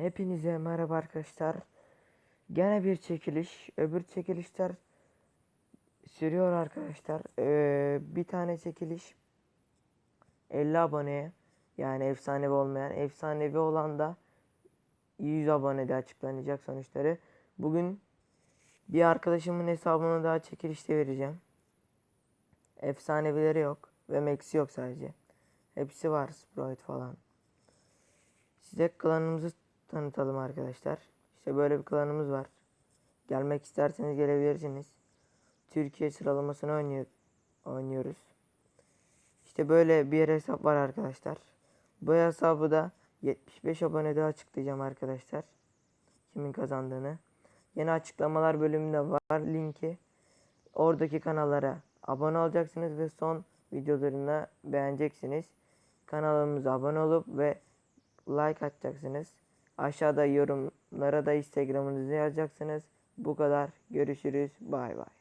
Hepinize merhaba arkadaşlar. Gene bir çekiliş. Öbür çekilişler sürüyor arkadaşlar. Ee, bir tane çekiliş 50 aboneye yani efsanevi olmayan efsanevi olan da 100 abonede açıklanacak sonuçları. Bugün bir arkadaşımın hesabını daha çekilişte vereceğim. Efsanevileri yok ve Max'i yok sadece. Hepsi var Sprite falan. Size klanımızı tanıtalım arkadaşlar. İşte böyle bir klanımız var. Gelmek isterseniz gelebilirsiniz. Türkiye sıralamasını oynuyor, oynuyoruz. İşte böyle bir hesap var arkadaşlar. Bu hesabı da 75 abonede açıklayacağım arkadaşlar. Kimin kazandığını. Yeni açıklamalar bölümünde var linki. Oradaki kanallara abone olacaksınız ve son videolarını beğeneceksiniz. Kanalımıza abone olup ve like atacaksınız. Aşağıda yorumlara da Instagram'ınızı yazacaksınız. Bu kadar. Görüşürüz. Bay bay.